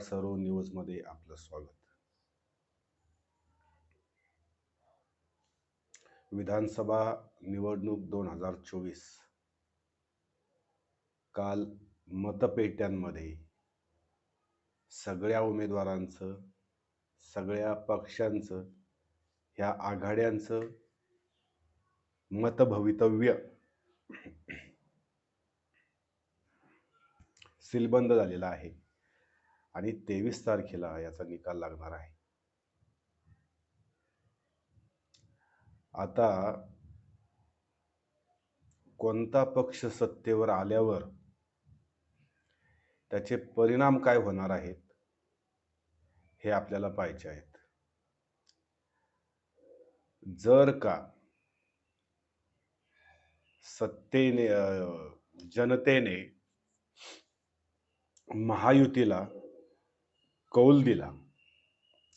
सम्राट वाट सर्व न्यूजमध्ये आपलं स्वागत. विधानसभा निवडणूक दोन हजार चोवीस. काल मतपेट्यांमध्ये सगळ्या उमेदवारांचं सगळ्या पक्षांचं ह्या आघाड्यांचं मतभवितव्य सीलबंद झालेला आहे. आणि तेवीस तारखेला याचा निकाल लागणार आहे. आता कोणता पक्ष सत्तेवर आल्यावर त्याचे परिणाम काय होणार आहेत हे आपल्याला पाहायचे आहेत. जर का सत्तेने जनतेने महायुतीला कौल दिला.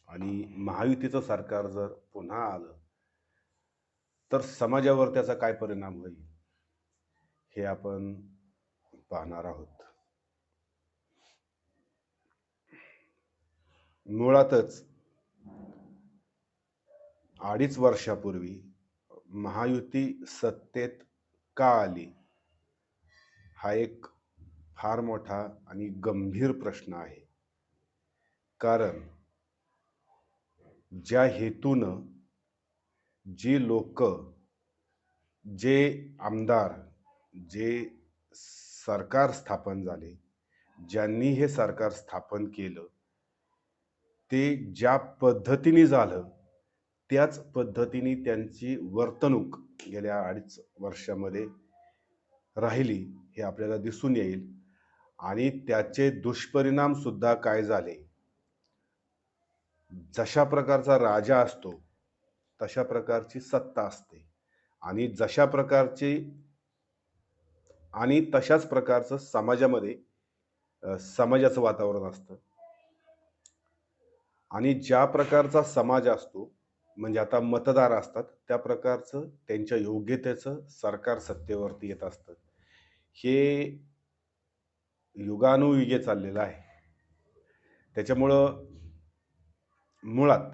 आणि महायुतीचं सरकार जर पुन्हा आलं तर समाजावर त्याचा काय परिणाम होईल हे आपण पाहणार आहोत. मुळातच अडीच वर्षापूर्वी महायुती सत्तेत का आली हा एक फार मोठा आणि गंभीर प्रश्न आहे. कारण ज्या हेतूनं जी लोक जे आमदार जे सरकार स्थापन झाले ज्यांनी हे सरकार स्थापन केलं ते ज्या पद्धतीने झालं त्याच पद्धतीने त्यांची वर्तणूक गेल्या अडीच वर्षामध्ये राहिली हे आपल्याला दिसून येईल. आणि त्याचे दुष्परिणाम सुद्धा काय झाले? जशा प्रकारचा राजा असतो तशा प्रकारची सत्ता असते. आणि जशा प्रकारची आणि तशाच प्रकारचं समाजामध्ये समाजाचं वातावरण असतं. आणि ज्या प्रकारचा समाज असतो म्हणजे आता मतदार असतात त्या प्रकारचं त्यांच्या योग्यतेचं सरकार सत्तेवरती येत असतं. हे युगानुयुगे चाललेलं आहे. त्याच्यामुळं मुळात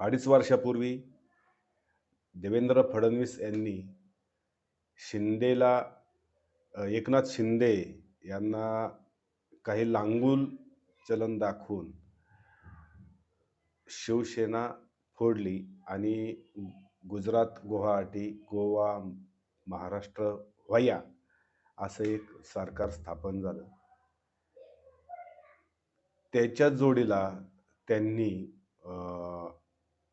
अडीच वर्षापूर्वी देवेंद्र फडणवीस यांनी शिंदेला एकनाथ शिंदे यांना काही लांगुल चलन दाखवून शिवसेना फोडली आणि गुजरात गुवाहाटी गोवा महाराष्ट्र वया असं एक सरकार स्थापन झालं. त्याच्या जोडीला त्यांनी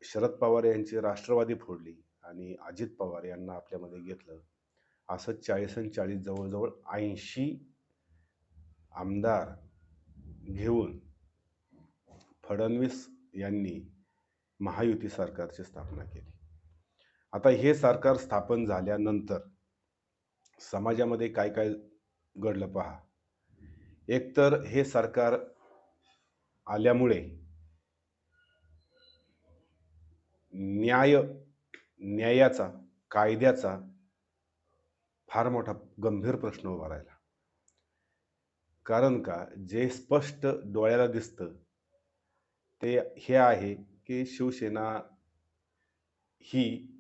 शरद पवार यांची राष्ट्रवादी फोडली आणि अजित पवार यांना आपल्यामध्ये घेतलं. असं चाळीस आणि चाळीस जवळजवळ ऐंशी आमदार घेऊन फडणवीस यांनी महायुती सरकारची स्थापना केली. आता हे सरकार स्थापन झाल्यानंतर समाजामध्ये काय काय घडलं पहा? एकतर हे सरकार आल्यामुळे न्याय न्यायाचा कायद्याचा फार मोठा गंभीर प्रश्न उभा राहिला. कारण का? जे स्पष्ट डोळ्याला दिसतं ते हे आहे की शिवसेना ही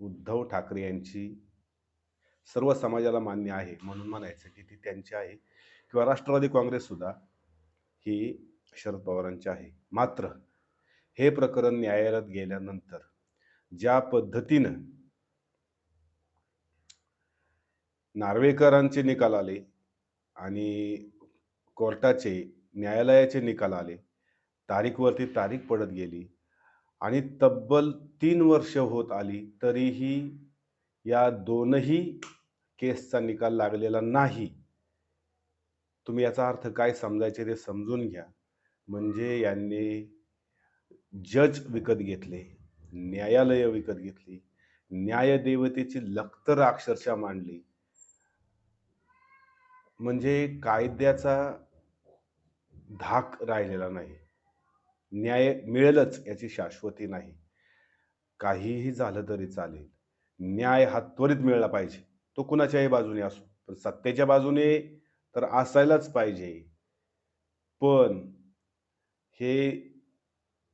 उद्धव ठाकरे यांची सर्व समाजाला मान्य आहे म्हणून म्हणायचं की ती त्यांची आहे. किंवा राष्ट्रवादी काँग्रेससुद्धा ही शरद पवारांची आहे. मात्र हे प्रकरण न्यायालयात गेल्यानंतर ज्या पद्धतीनं नार्वेकरांचे निकाल आले आणि कोर्टाचे न्यायालयाचे निकाल आले तारीखवरती तारीख पडत गेली आणि तब्बल तीन वर्ष होत आली तरीही या दोनही केसचा निकाल लागलेला नाही. तुम्ही याचा अर्थ काय समजायचे ते समजून घ्या. म्हणजे यांनी जज विकत घेतले न्यायालय विकत घेतली न्यायदेवतेची लखतर अक्षरशः मांडली. म्हणजे कायद्याचा धाक राहिलेला नाही. न्याय मिळेलच याची शाश्वती नाही. काहीही झालं तरी चालेल. न्याय हा त्वरित मिळाला पाहिजे. तो कुणाच्याही बाजूने असो पण सत्तेच्या बाजूने तर असायलाच पाहिजे. पण हे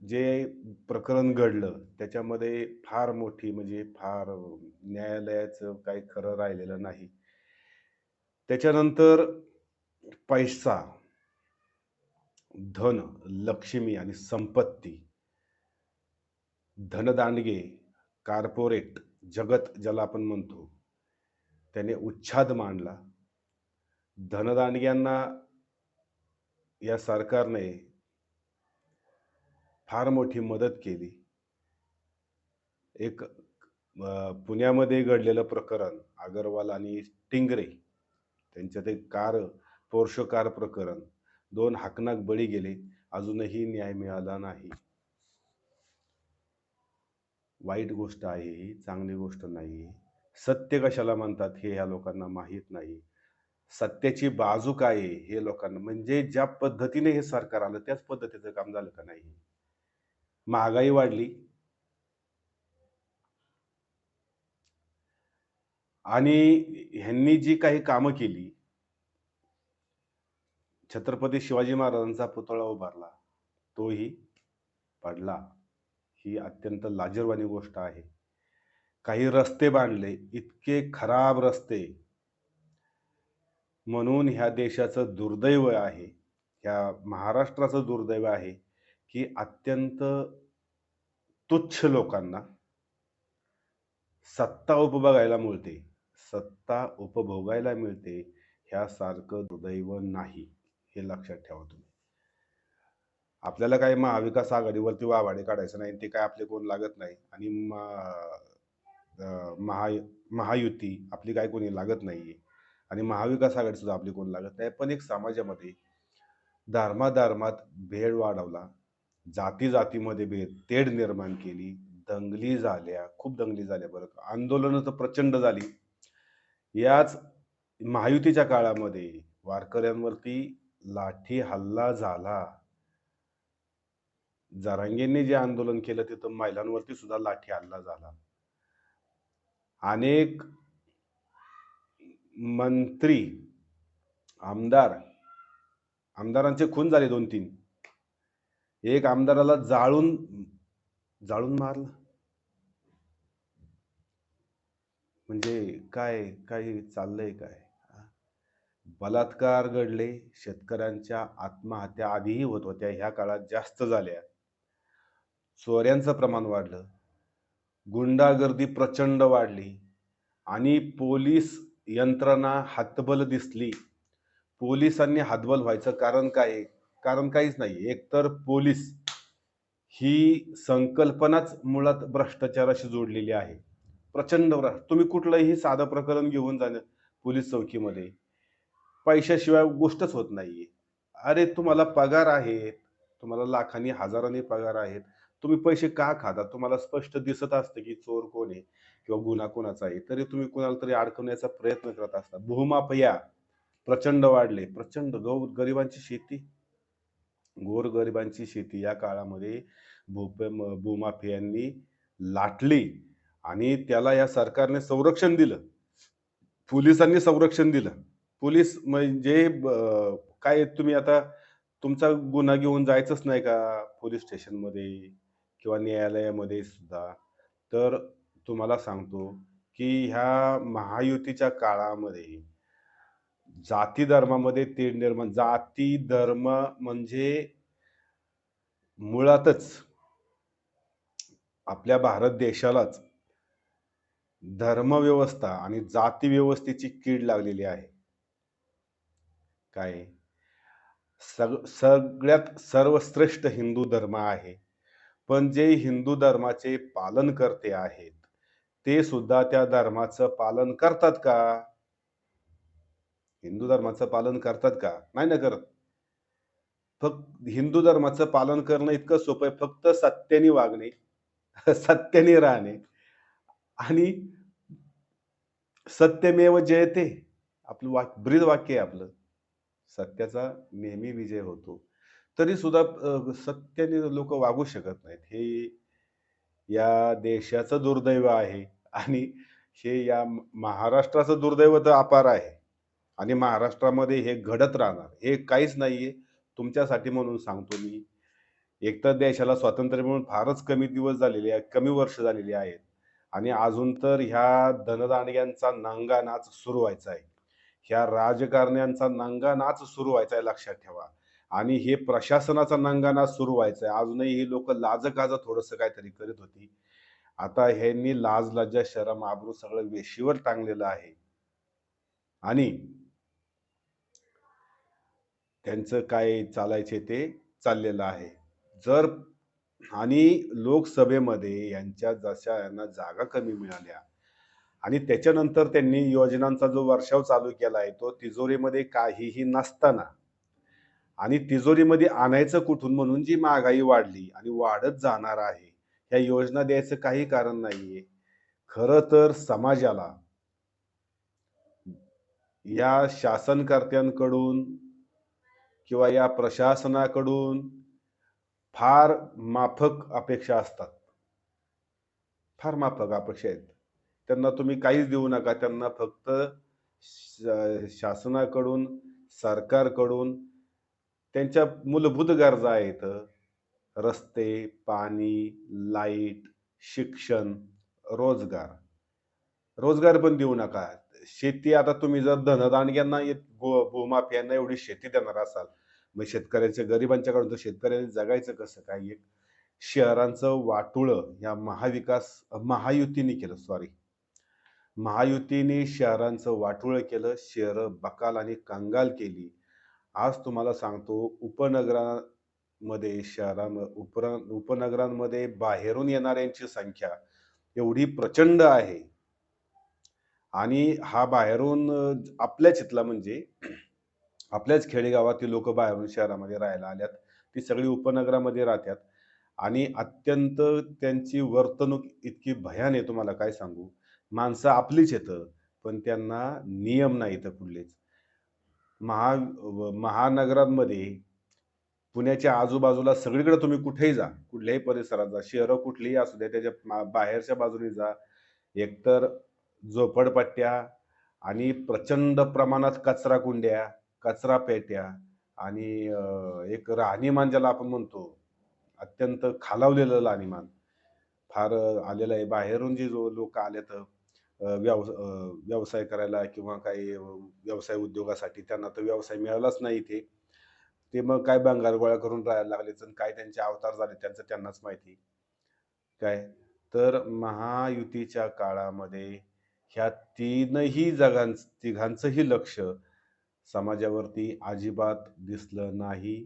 जे प्रकरण घडलं त्याच्यामध्ये फार मोठी म्हणजे फार न्यायालयाचं काही खरं राहिलेलं नाही. त्याच्यानंतर पैसा, धन, लक्ष्मी आणि संपत्ती, धनदांडगे, कार्पोरेट जगत ज्याला आपण म्हणतो, त्याने उच्छाद मांडला. धनदांडग्यांना या सरकारने फार मोठी मदत केली. एक पुण्यामध्ये घडलेलं प्रकरण अगरवाल आणि टिंगरे त्यांच्यात एक कार पोर्शो कार प्रकरण. दोन हाकनाक बळी गेले. अजूनही न्याय मिळाला नाही. वाईट गोष्ट आहे ही, चांगली गोष्ट नाही सत्य कशाला म्हणतात हे ह्या लोकांना माहीत नाही. सत्याची बाजू काय आहे हे लोकांना म्हणजे ज्या पद्धतीने हे सरकार आलं त्याच पद्धतीचं काम झालं का नाही? महागाई वाढली. आणि ह्यांनी जी काही कामं केली छत्रपती शिवाजी महाराजांचा पुतळा उभारला. तोही पडला. ही अत्यंत लाजिरवाणी गोष्ट आहे. काही रस्ते बांधले, इतके खराब रस्ते. म्हणून ह्या देशाचं दुर्दैव आहे. ह्या महाराष्ट्राचं दुर्दैव आहे, की अत्यंत तुच्छ लोकांना सत्ता उपभोगायला मिळते. सत्ता उपभोगायला मिळते ह्यासारखं दुर्दैव नाही. हे लक्षात ठेवा तुम्ही. आपल्याला काही महाविकास आघाडीवरती वाभाडे काढायचं नाही. ते काय आपले कोण लागत नाही आणि महा महायुती आपली काय कोणी लागत नाहीये आणि महाविकास आघाडी सुद्धा आपली कोण लागत नाही. पण एक समाजामध्ये धर्माधर्मात भेड वाढवला. जाती-जातीमध्ये भेद, तेढ निर्माण केली. दंगली झाल्या, खूप दंगली झाल्या बरं आंदोलनं तर प्रचंड झाली. याच महायुतीच्या काळामध्ये वारकऱ्यांवरती लाठी हल्ला झाला. जरांगेंनी जे आंदोलन केलं तिथं महिलांवरती सुद्धा लाठी हल्ला झाला. अनेक मंत्री, आमदार, आमदारांचे खून झाले 2-3. एक आमदाराला जाळून जाळून मारलं. म्हणजे काय, काय चाललंय काय? बलात्कार घडले. शेतकऱ्यांच्या आत्महत्या आधीही होत होत्या. ह्या काळात जास्त झाल्या. चोऱ्यांचं प्रमाण वाढलं. गुंडागर्दी प्रचंड वाढली आणि पोलीस यंत्रणा हतबल दिसली. पोलिसांनी हतबल व्हायचं कारण काय कारण काहीच नाही. एकतर पोलीस ही संकल्पनाच मुळात भ्रष्टाचाराशी जोडलेली आहे. प्रचंड तुम्ही कुठलंही साधं प्रकरण घेऊन जा पोलीस चौकीमध्ये. पैशाशिवाय गोष्टच होत नाहीये. अरे तुम्हाला पगार आहेत. तुम्हाला लाखांनी, हजारांनी पगार आहेत. तुम्ही पैसे का खाता? तुम्हाला स्पष्ट दिसत असतं, की चोर कोण आहे किंवा गुन्हा कोणाचा आहे. तरी तुम्ही कुणाला तरी अडकवण्याचा प्रयत्न करत असता. भूमापया प्रचंड वाढले. प्रचंड गौ गरिबांची शेती गोरगरिबांची शेती या काळामध्ये भूप भूमाफियांनी लाटली आणि त्याला या सरकारने संरक्षण दिलं. पोलिसांनी संरक्षण दिलं. पोलीस म्हणजे काय तुम्ही आता तुमचा गुन्हा घेऊन जायचंच नाही का पोलीस स्टेशनमध्ये किंवा न्यायालयामध्ये सुद्धा. तर तुम्हाला सांगतो, की ह्या महायुतीच्या काळामध्ये जाती धर्मामध्ये तीड निर्माण जाती धर्म म्हणजे मुळातच आपल्या भारत देशालाच धर्मव्यवस्था आणि जाती व्यवस्थेची कीड लागलेली आहे. काय? सग सगळ्यात सर्वश्रेष्ठ हिंदू धर्म आहे. पण जे हिंदू धर्माचे पालनकर्ते आहेत, ते सुद्धा त्या धर्माचं पालन करतात का? हिंदू धर्माचं पालन करतात का? नाही ना करत. फक्त हिंदू धर्माचं पालन करणं इतकं सोपं आहे. फक्त सत्याने वागणे, सत्याने राहणे आणि सत्यमेव जयते. आपलं वाक ब्रीदवाक्य आहे आपलं. सत्याचा नेहमी विजय होतो. तरी सुद्धा सत्याने लोक वागू शकत नाहीत. हे या देशाचं दुर्दैव आहे आणि हे या महाराष्ट्राचं दुर्दैव तर अपार आहे आणि महाराष्ट्रामध्ये हे घडत राहणार. हे काहीच नाहीये. तुमच्यासाठी म्हणून सांगतो मी. एकतर देशाला स्वातंत्र्य मिळून फारच कमी दिवस झालेले आहेत, कमी वर्ष झालेली आहेत आणि अजून तर ह्या धनदांडग्यांचा नांगा नाच सुरू व्हायचा आहे. ह्या राजकारण्यांचा नंगा नाच सुरू व्हायचा आहे लक्षात ठेवा आणि हे प्रशासनाचा नांगा नाच सुरू व्हायचा आहे. अजूनही ही लोक लाजकाजं थोडंसं काहीतरी करत होती. आता ह्यांनी लाज, लज्जा, शरम, आबरू सगळं वेशीवर टांगलेलं आहे. आणि त्यांचं काय चालायचे ते चाललेलं आहे. जर आणि लोकसभेमध्ये यांच्या जशा यांना जागा कमी मिळाल्या आणि त्याच्यानंतर त्यांनी योजनांचा जो वर्षाव चालू केला आहे, तो तिजोरीमध्ये काहीही नसताना आणि तिजोरीमध्ये आणायचं कुठून म्हणून जी महागाई वाढली आणि वाढत जाणार आहे. ह्या योजना द्यायचं काही कारण नाहीये. खरं तर समाजाला या शासनकर्त्यांकडून किंवा या प्रशासनाकडून फार माफक अपेक्षा असतात. फार माफक अपेक्षा आहेत. त्यांना तुम्ही काहीच देऊ नका. त्यांना फक्त शासनाकडून, सरकारकडून त्यांच्या मूलभूत गरजा आहेत. रस्ते, पाणी, लाइट, शिक्षण, रोजगार. रोजगार पण देऊ नका. शेती आता तुम्ही जर धनदांडग्यांना इत भूमाफियांना एवढी शेती देणार असाल, मग शेतकऱ्यांच्या गरिबांच्याकडून तर शेतकऱ्यांनी जगायचं कसं काय? एक शहरांचं वाटोळं या महाविकास महायुतीने केलं सॉरी. महायुतीने शहरांचं वाटोळं केलं. शहरं बकाल आणि कंगाल केली. आज तुम्हाला सांगतो उपनगरामध्ये शहरा उपर उपनगरांमध्ये बाहेरून येणाऱ्यांची संख्या एवढी प्रचंड आहे. आणि हा बाहेरून आपल्या आपल्याच इथला म्हणजे आपल्याच खेडेगावातील लोकं बाहेरून शहरामध्ये राहायला आल्यात. ती सगळी उपनगरामध्ये राहतात आणि अत्यंत त्यांची वर्तणूक इतकी भयान आहे तुम्हाला काय सांगू. माणसं आपलीच येतं पण त्यांना नियम नाही इथं कुठलेच. महा व महानगरांमध्ये पुण्याच्या आजूबाजूला सगळीकडे तुम्ही कुठेही जा, कुठल्याही परिसरात जा, शहरं कुठलीही असू द्या, त्याच्या मा बाहेरच्या बाजूने जा. एकतर झोपडपट्ट्या आणि प्रचंड प्रमाणात कचरा कचरापेट्या आणि एक राहणीमान ज्याला आपण म्हणतो, अत्यंत खालावलेलं राहणीमान फार आलेलं आहे. बाहेरून जे जो लोक आलेत तर व्यव व्यवसाय करायला किंवा काही व्यवसाय उद्योगासाठी त्यांना तर व्यवसाय मिळालाच नाही इथे. ते मग काय बंगार गोळा करून राहायला लागले तर काय त्यांचे अवतार झाले त्यांचं त्यांनाच माहिती. काय? तर महायुतीच्या काळामध्ये ह्या तीनही जगां तिघांचंही लक्ष समाजावरती अजिबात दिसलं नाही.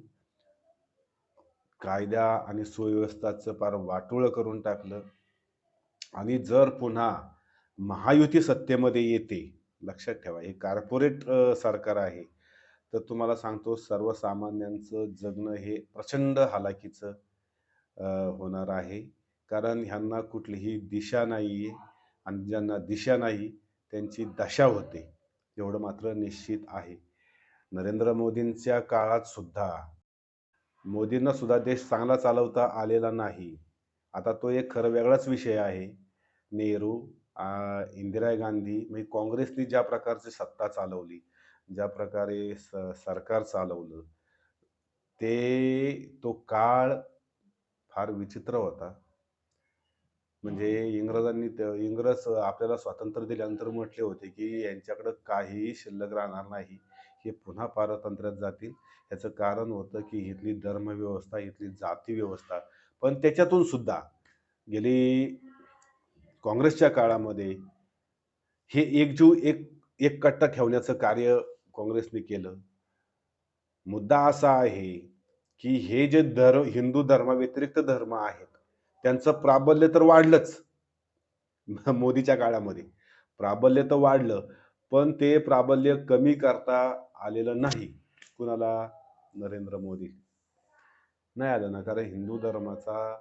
कायदा आणि सुव्यवस्थाचं फार वाटोळं करून टाकलं. आणि जर पुन्हा महायुती सत्तेमध्ये येते, लक्षात ठेवा हे कार्पोरेट सरकार आहे. तर तुम्हाला सांगतो सर्वसामान्यांचं जगणं हे प्रचंड हालाकीचं होणार आहे. कारण ह्यांना कुठलीही दिशा नाही आहे आणि ज्यांना दिशा नाही त्यांची दशा होते. एवढं मात्र निश्चित आहे. नरेंद्र मोदींच्या काळात सुद्धा मोदींना सुद्धा देश चांगला चालवता आलेला नाही. आता तो एक खरं वेगळाच विषय आहे. नेहरू, इंदिरा गांधी म्हणजे काँग्रेसने ज्या प्रकारची सत्ता चालवली, ज्या प्रकारे स सरकार चालवलं, ते तो काळ फार विचित्र होता. म्हणजे इंग्रजांनी इंग्रज आपल्याला स्वातंत्र्य दिल्यानंतर म्हटले होते, की यांच्याकडं काहीही शिल्लक राहणार नाही. हे पुन्हा पारतंत्र्यात जातील. याचं कारण होतं, की इथली धर्मव्यवस्था, इथली जाती व्यवस्था. पण त्याच्यातून सुद्धा गेली काँग्रेसच्या काळामध्ये हे एकजीव एक एक कट्टा ठेवण्याचं कार्य काँग्रेसने केलं. मुद्दा असा आहे, की हे जे धर्म हिंदू धर्माव्यतिरिक्त धर्म आहेत, त्यांचं प्राबल्य तर वाढलंच. मोदीच्या काळामध्ये. प्राबल्य तर वाढलं, पण ते प्राबल्य कमी करता आलेलं नाही. कुणाला? नरेंद्र मोदी. नाही आलं ना, कारण हिंदू धर्माचा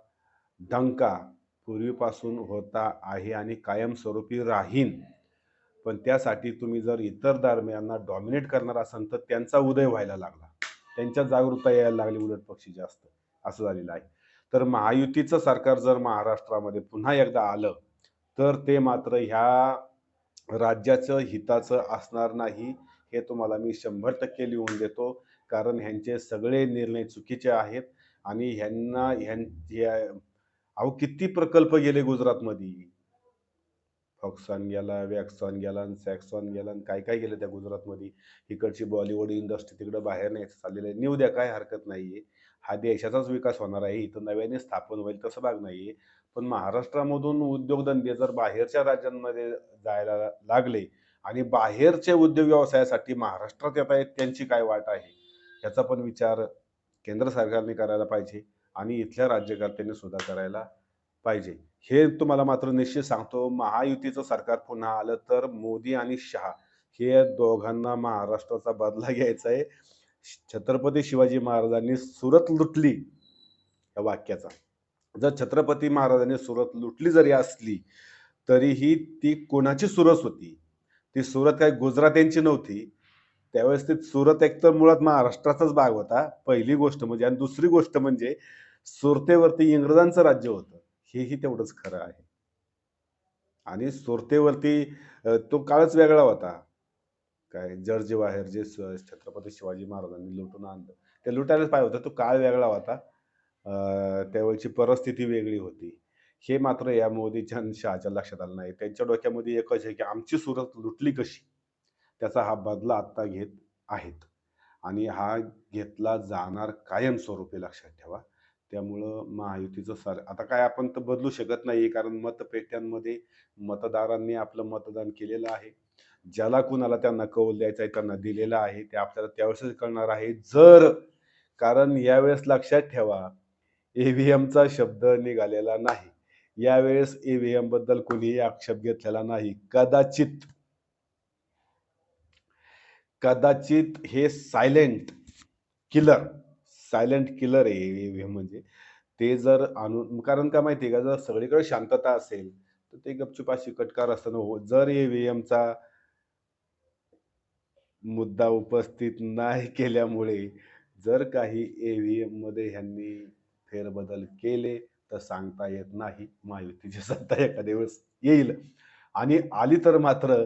डंका पूर्वीपासून होता आहे आणि कायमस्वरूपी राहीन. पण त्यासाठी तुम्ही जर इतर धर्मियांना डॉमिनेट करणार असाल, तर त्यांचा उदय व्हायला लागला. त्यांच्या जागरूकता यायला लागली उलटपक्षी जास्त, असं झालेलं आहे. तर महायुतीचं सरकार जर महाराष्ट्रामध्ये पुन्हा एकदा आलं, तर ते मात्र ह्या राज्याचं हिताचं असणार नाही. हे तुम्हाला मी शंभर टक्के लिहून देतो. कारण ह्यांचे सगळे निर्णय चुकीचे आहेत आणि ह्यांना ह्यां ह्या अहो किती प्रकल्प गेले गुजरातमध्ये? फॉक्सॉन गेला वॅक्सॉन गेला आणि सॅक्सॉन गेला आणि काय काय गेलं त्या गुजरातमध्ये? इकडची बॉलिवूड इंडस्ट्री तिकडं बाहेर न्यायचं चाललेलं आहे. नेऊ द्या काय हरकत नाही आहे हा देशाचाच विकास होणार आहे. इथं नव्याने स्थापन होईल तसं भाग नाही आहे पण महाराष्ट्रामधून उद्योगधंदे जर बाहेरच्या राज्यांमध्ये जायला लागले आणि बाहेरचे उद्योग व्यवसायासाठी महाराष्ट्रात येत आहेत त्यांची काय वाट आहे? याचा पण विचार केंद्र सरकारने करायला पाहिजे आणि इथल्या राज्यकर्त्यांनी सुद्धा करायला पाहिजे. हे तुम्हाला मात्र निश्चित सांगतो महायुतीचं सरकार पुन्हा आलं तर मोदी आणि शहा हे दोघांना महाराष्ट्राचा बदला घ्यायचा आहे. छत्रपती शिवाजी महाराजांनी सुरत लुटली या वाक्याचा. जर छत्रपती महाराजांनी सुरत लुटली जरी असली तरीही ती कोणाची सुरत होती? ती सुरत काही गुजरात्यांची नव्हती. त्यावेळेस ती सुरत एकतर मुळात महाराष्ट्राचाच भाग होता पहिली गोष्ट म्हणजे. आणि दुसरी गोष्ट म्हणजे सुरतेवरती इंग्रजांचं राज्य होतं. हेही तेवढंच खरं आहे. आणि सुरतेवरती तो काळच वेगळा होता. काय जर्ज बाहेर जे छत्रपती शिवाजी महाराजांनी लुटून आणलं. ते लुटायलाच पाहिजे होतं. तो काळ वेगळा होता. त्यावेळची परिस्थिती वेगळी होती. हे मात्र या मोदीच्या शहाच्या लक्षात आलं नाही. त्यांच्या डोक्यामध्ये एकच आहे की आमची सुरत लुटली कशी? त्याचा हा बदला आत्ता घेत आहेत. आणि हा घेतला जाणार कायमस्वरूपी लक्षात ठेवा. त्यामुळं महायुतीचं सर आता काय आपण तर बदलू शकत नाही कारण मतपेट्यांमध्ये मतदारांनी आपलं मतदान केलेलं आहे. ज्याला कुणाला त्यांना कौल द्यायचा आहे त्यांना दिलेला आहे ते आपल्याला त्यावेळेसच कळणार आहे. जर कारण यावेळेस लक्षात ठेवा ईव्हीएमचा शब्द निघालेला नाही. यावेळेस ईव्हीएमबद्दल कोणीही आक्षेप घेतलेला नाही. कदाचित कदाचित हे सायलेंट किलर सायलेंट किलर आहे ईव्हीएम म्हणजे. ते जर आणून कारण का माहिती आहे का जर सगळीकडे शांतता असेल तर ते गपचूप अशी कटकार असताना हो जर ईव्हीएमचा मुद्दा उपस्थित नाही केल्यामुळे जर काही ईव्हीएममध्ये ह्यांनी फेरबदल केले तर सांगता येत नाही. महायुतीची सत्ता एखाद्या वेळेस येईल. आणि आली तर मात्र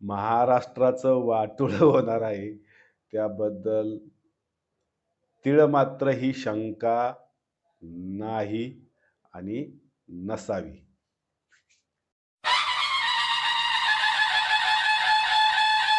महाराष्ट्राचं वाटोळं होणार आहे. त्याबद्दल तिळ मात्र ही शंका नाही आणि नसावी.